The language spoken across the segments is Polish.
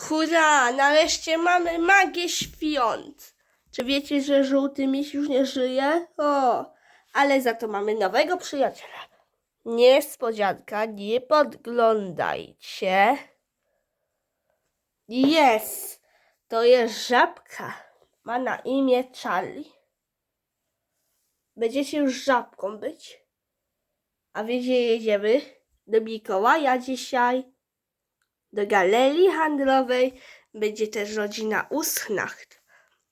Hurra! Nareszcie mamy magię świąt! Czy wiecie, że żółty miś już nie żyje? O, ale za to mamy nowego przyjaciela. Niespodzianka, nie podglądajcie. Jest! To jest żabka. Ma na imię Charlie. Będziecie już żabką być. A wiecie, jedziemy do Mikołaja dzisiaj. Do galerii handlowej będzie też rodzina Uschnacht.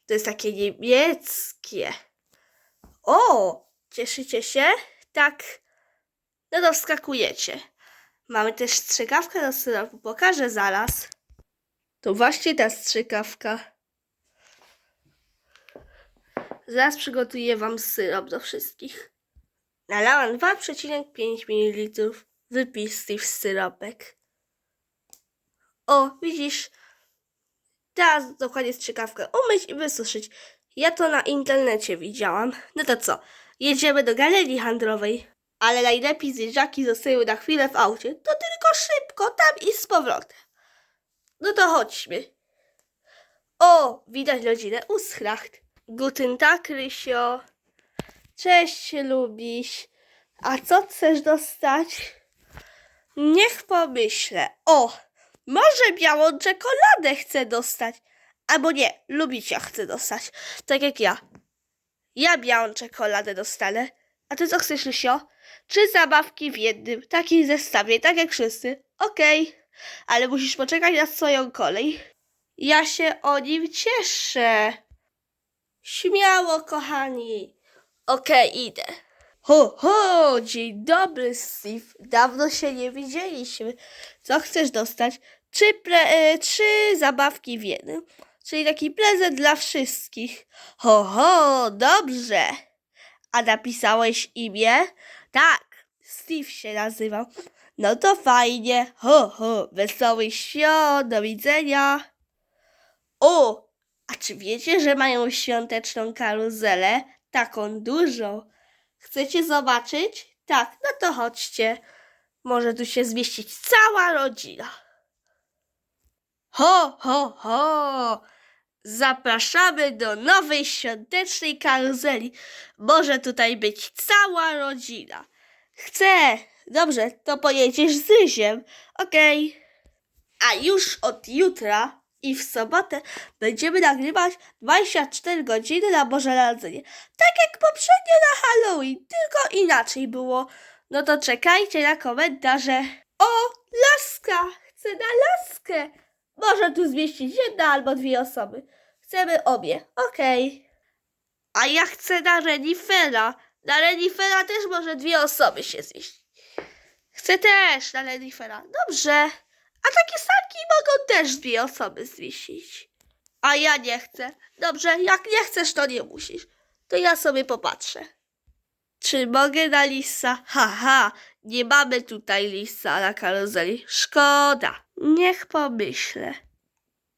To jest takie niemieckie. O, cieszycie się? Tak. No to wskakujecie. Mamy też strzykawkę do syropu. Pokażę zaraz. To właśnie ta strzykawka. Zaraz przygotuję wam syrop do wszystkich. Nalałam 2,5 ml wypisty w syropek. O, widzisz? Teraz dokładnie strzykawkę umyć i wysuszyć. Ja to na internecie widziałam. No to co? Jedziemy do galerii handlowej. Ale najlepiej zjeżdżaki zostają na chwilę w aucie. To tylko szybko, tam i z powrotem. No to chodźmy. O, widać rodzinę Uschlacht. Guten Tag, Rysio. Cześć, lubiś. A co chcesz dostać? Niech pomyślę. O, może białą czekoladę chcę dostać. Albo nie, lubicia chcę dostać. Tak jak ja. Ja białą czekoladę dostanę. A ty co chcesz, Rysio? Trzy zabawki w jednym, takiej zestawie, tak jak wszyscy. Okej, ale musisz poczekać na swoją kolej. Ja się o nim cieszę. Śmiało, kochani. Okej, idę. Ho, ho, dzień dobry, Steve. Dawno się nie widzieliśmy. Co chcesz dostać? Trzy, pre, e, trzy zabawki w jednym. Czyli taki prezent dla wszystkich. Ho, ho, dobrze. A napisałeś imię? Tak, Steve się nazywał. No to fajnie. Ho, ho, wesołych świąt, do widzenia. O, a czy wiecie, że mają świąteczną karuzelę? Taką dużą. Chcecie zobaczyć? Tak, no to chodźcie. Może tu się zmieścić cała rodzina. Ho, ho, ho! Zapraszamy do nowej świątecznej karuzeli. Może tutaj być cała rodzina. Chcę. Dobrze, to pojedziesz z Rysiem. Okej. A już od jutra i w sobotę będziemy nagrywać 24 godziny na Boże Narodzenie. Tak jak poprzednio na Halloween, tylko inaczej było. No to czekajcie na komentarze. O, laska! Chcę na laskę! Może tu zmieścić jedna albo dwie osoby. Chcemy obie. Okej. A ja chcę na renifera. Na renifera też może dwie osoby się zmieścić. Chcę też na renifera. Dobrze. A takie sanki mogą też dwie osoby zmieścić. A ja nie chcę. Dobrze, jak nie chcesz, to nie musisz. To ja sobie popatrzę. Czy mogę na lisa? Haha, nie mamy tutaj lisa na karuzeli. Szkoda. Niech pomyślę.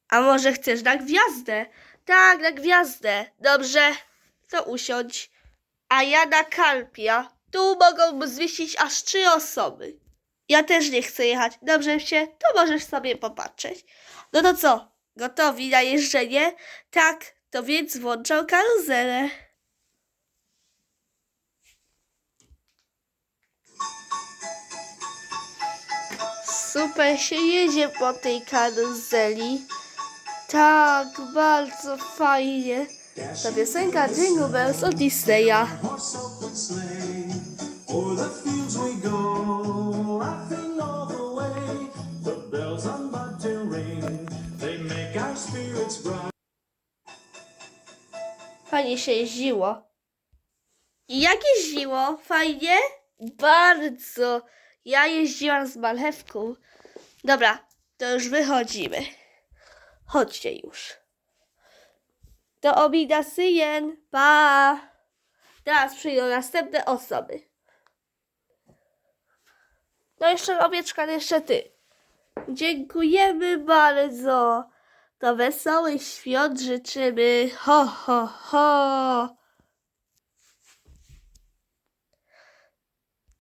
A może chcesz na gwiazdę? Tak, na gwiazdę. Dobrze, to usiądź. A ja na karpia. Tu mogą zmieścić aż trzy osoby. Ja też nie chcę jechać. Dobrze się, to możesz sobie popatrzeć. No to co? Gotowi na jeżdżenie? Tak, to więc włączam karuzelę. Super się jedzie po tej karuzeli. Tak, bardzo fajnie. To piosenka Jingle Bells od Disneya. Fajnie się jeździło. I jak jeździło? Fajnie? Bardzo. Ja jeździłam z marchewką. Dobra, to już wychodzimy. Chodźcie już. Do obidasyjen. Pa! Teraz przyjdą następne osoby. No jeszcze owieczka, jeszcze ty. Dziękujemy bardzo. To wesołych świąt życzymy. Ho, ho, ho.